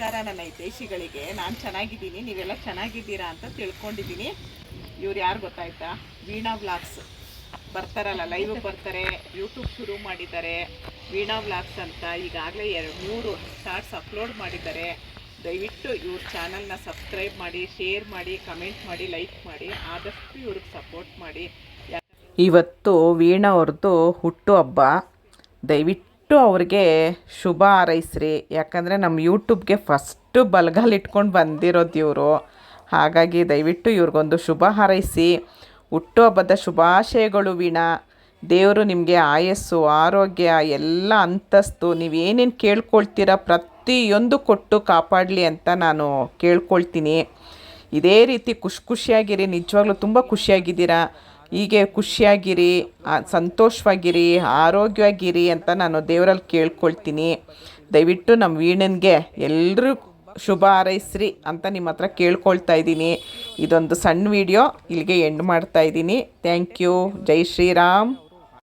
ನಮಸ್ಕಾರ ನನ್ನ ಹಿತೈಷಿಗಳಿಗೆ ನಾನು ಚೆನ್ನಾಗಿದ್ದೀನಿ. ನೀವೆಲ್ಲ ಚೆನ್ನಾಗಿದ್ದೀರಾ ಅಂತ ತಿಳ್ಕೊಂಡಿದ್ದೀನಿ. ಇವ್ರು ಯಾರು ಗೊತ್ತಾಯ್ತಾ? ವೀಣಾ ವ್ಲಾಗ್ಸ್ ಬರ್ತಾರಲ್ಲ ಲೈವ್ ಬರ್ತಾರೆ ಯೂಟ್ಯೂಬ್ ಶುರು ಮಾಡಿದ್ದಾರೆ. ವೀಣಾ ವ್ಲಾಗ್ಸ್ ಅಂತ ಈಗಾಗಲೇ ಎರಡು, ಮೂರು ಶಾರ್ಟ್ಸ್ ಅಪ್ಲೋಡ್ ಮಾಡಿದ್ದಾರೆ. ದಯವಿಟ್ಟು ಇವ್ರ ಚಾನಲ್ನ ಸಬ್ಸ್ಕ್ರೈಬ್ ಮಾಡಿ, ಶೇರ್ ಮಾಡಿ, ಕಮೆಂಟ್ ಮಾಡಿ, ಲೈಕ್ ಮಾಡಿ, ಆದಷ್ಟು ಇವ್ರಿಗೆ ಸಪೋರ್ಟ್ ಮಾಡಿ. ಇವತ್ತು ವೀಣಾ ಅವ್ರದ್ದು ಹುಟ್ಟುಹಬ್ಬ ದಯವಿಟ್ಟು ಅವ್ರಿಗೆ ಶುಭ ಹಾರೈಸ್ರಿ. ಯಾಕಂದರೆ ನಮ್ಮ ಯೂಟ್ಯೂಬ್ಗೆ ಫಸ್ಟು ಬಲಗಾಲ್ ಇಟ್ಕೊಂಡು ಬಂದಿರೋದು ಇವರು. ಹಾಗಾಗಿ ದಯವಿಟ್ಟು ಇವ್ರಿಗೊಂದು ಶುಭ ಹಾರೈಸಿ. ಹುಟ್ಟುಹಬ್ಬದ ಶುಭಾಶಯಗಳು ವೀಣಾ. ದೇವರು ನಿಮಗೆ ಆಯಸ್ಸು, ಆರೋಗ್ಯ, ಎಲ್ಲ ಅಂತಸ್ತು, ನೀವೇನೇನು ಕೇಳ್ಕೊಳ್ತೀರ ಪ್ರತಿಯೊಂದು ಕೊಟ್ಟು ಕಾಪಾಡಲಿ ಅಂತ ನಾನು ಕೇಳ್ಕೊಳ್ತೀನಿ. ಇದೇ ರೀತಿ ಖುಷಿ ಖುಷಿಯಾಗಿರಿ, ನಿಜವಾಗ್ಲೂ ತುಂಬ ಖುಷಿಯಾಗಿದ್ದೀರಾ. ಹೀಗೆ ಖುಷಿಯಾಗಿರಿ ಸಂತೋಷವಾಗಿರಿ, ಆರೋಗ್ಯವಾಗಿರಿ ಅಂತ ನಾನು ದೇವರಲ್ಲಿ ಕೇಳ್ಕೊಳ್ತೀನಿ. ದಯವಿಟ್ಟು ನಮ್ಮ ವೀಣನ್ಗೆ ಎಲ್ಲರೂ ಶುಭ ಹಾರೈಸ್ರಿ ಅಂತ ನಿಮ್ಮ ಹತ್ರ ಕೇಳ್ಕೊಳ್ತಾ ಇದ್ದೀನಿ. ಇದೊಂದು ಸಣ್ಣ ವಿಡಿಯೋ ಇಲ್ಲಿಗೆ ಎಂಡ್ ಮಾಡ್ತಾ ಇದ್ದೀನಿ. ಥ್ಯಾಂಕ್ ಯು ಜೈ ಶ್ರೀರಾಮ್.